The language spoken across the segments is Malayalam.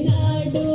నాడు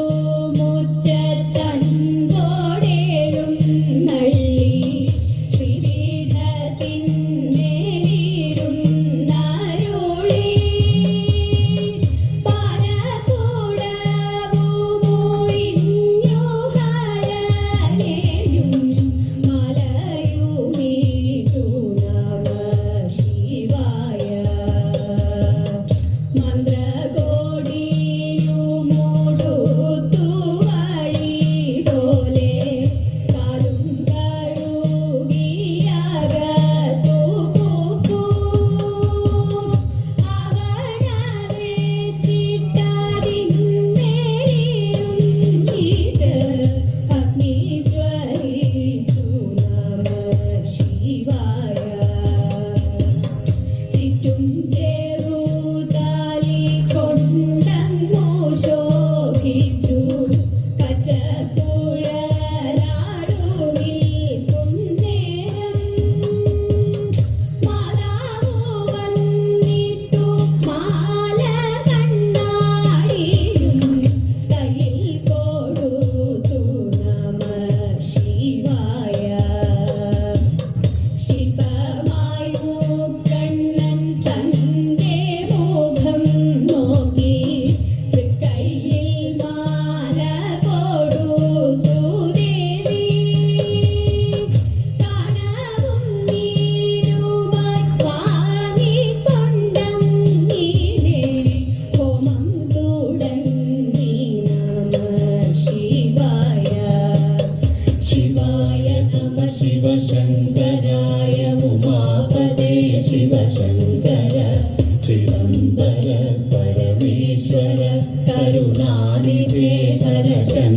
കരുണാനിധേ ഹരശങ്കര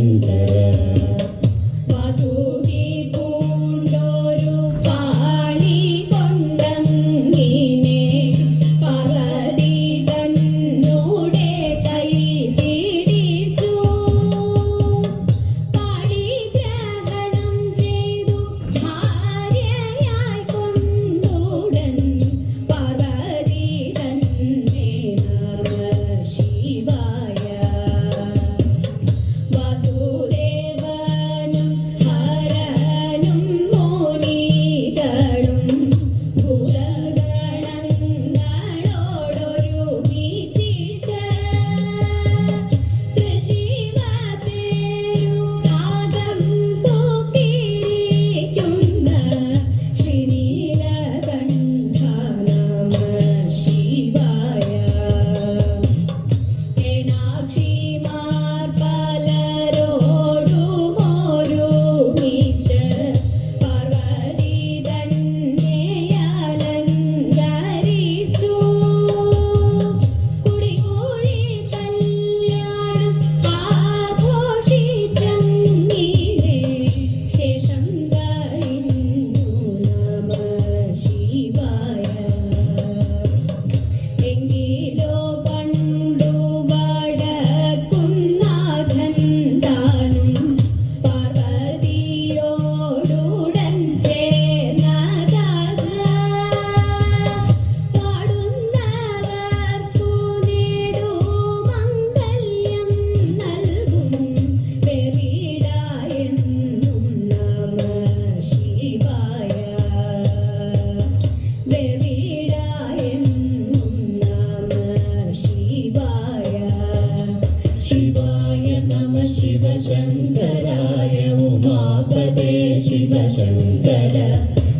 ശിവശങ്കര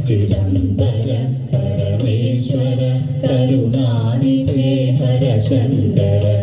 ചിദംബര പരമേശ്വര കരുണാനിധേ ഹരശങ്കര.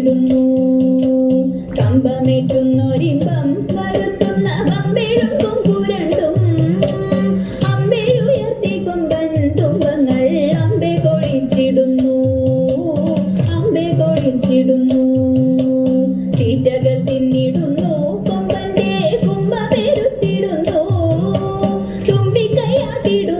പമ്പിടുന്നു കമ്പമേറ്റുന്നൊരിമ്പം വരുത്തുന്ന പമ്പിടും കുമ്പുരണ്ടും അമ്പെ ഉയർത്തി കൊമ്പൻ തുമ്പങ്ങൾ അമ്പെ കൊഴിച്ചിടുന്നു. അമ്പെ കൊഴിച്ചിടുന്നു. തീറ്റകൾ തിന്നിടുന്നു. കൊമ്പന്റെ കുമ്പ പെരുത്തിടുന്നു തുമ്പിക്കയാട്ടിടുന്നു